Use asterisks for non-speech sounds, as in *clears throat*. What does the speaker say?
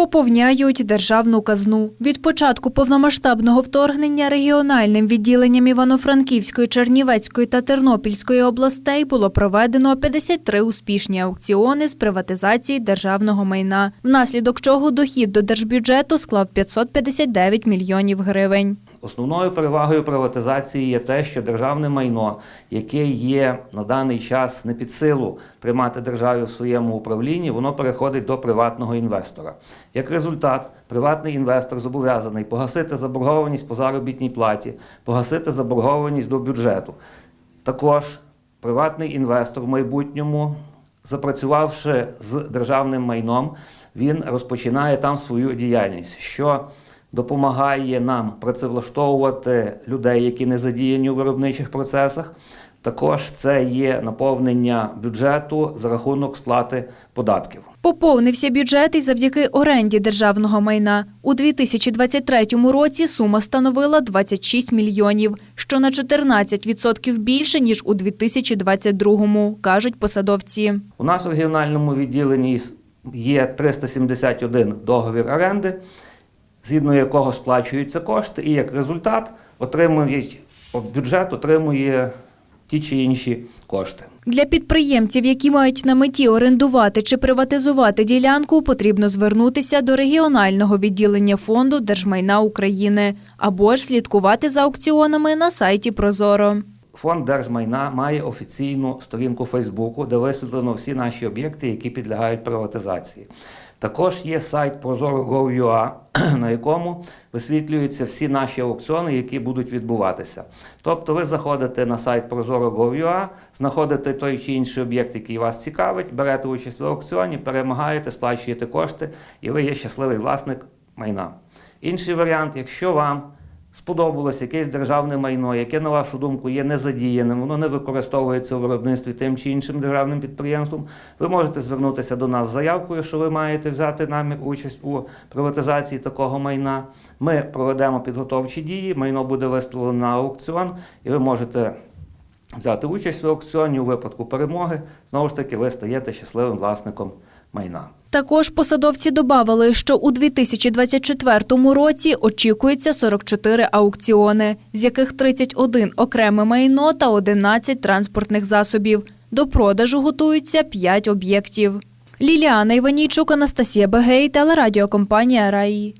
Поповняють державну казну. Від початку повномасштабного вторгнення регіональним відділенням Івано-Франківської, Чернівецької та Тернопільської областей було проведено 53 успішні аукціони з приватизації державного майна, внаслідок чого дохід до держбюджету склав 559 мільйонів гривень. Основною перевагою приватизації є те, що державне майно, яке є на даний час не під силу тримати державі в своєму управлінні, воно переходить до приватного інвестора. Як результат, приватний інвестор зобов'язаний погасити заборгованість по заробітній платі, погасити заборгованість до бюджету. Також приватний інвестор в майбутньому, запрацювавши з державним майном, він розпочинає там свою діяльність, що допомагає нам працевлаштовувати людей, які не задіяні у виробничих процесах. Також це є наповнення бюджету за рахунок сплати податків. Поповнився бюджет і завдяки оренді державного майна. У 2023 році сума становила 26 мільйонів, що на 14% більше, ніж у 2022, кажуть посадовці. У нас у регіональному відділенні є 371 договір оренди, згідно якого сплачуються кошти, і як результат отримують бюджет отримує ті чи інші кошти. Для підприємців, які мають на меті орендувати чи приватизувати ділянку, потрібно звернутися до регіонального відділення фонду Держмайна України або ж слідкувати за аукціонами на сайті Прозоро. Фонд держмайна має офіційну сторінку Фейсбуку, де висвітлено всі наші об'єкти, які підлягають приватизації. Також є сайт Prozoro.gov.ua, *clears throat* на якому висвітлюються всі наші аукціони, які будуть відбуватися. Тобто ви заходите на сайт Prozoro.gov.ua, знаходите той чи інший об'єкт, який вас цікавить, берете участь в аукціоні, перемагаєте, сплачуєте кошти, і ви є щасливий власник майна. Інший варіант, якщо вам сподобалось якесь державне майно, яке, на вашу думку, є незадіяним, воно не використовується у виробництві тим чи іншим державним підприємством, ви можете звернутися до нас з заявкою, що ви маєте взяти намір участь у приватизації такого майна. Ми проведемо підготовчі дії, майно буде виставлено на аукціон, і ви можете взяти участь в аукціоні у випадку перемоги. Знову ж таки, ви стаєте щасливим власником майна. Також посадовці додали, що у 2024 році очікується 44 аукціони, з яких 31 – окреме майно та 11 транспортних засобів. До продажу готуються 5 об'єктів. Ліліана Іванійчук, Анастасія Бегей, телерадіокомпанія «Раї».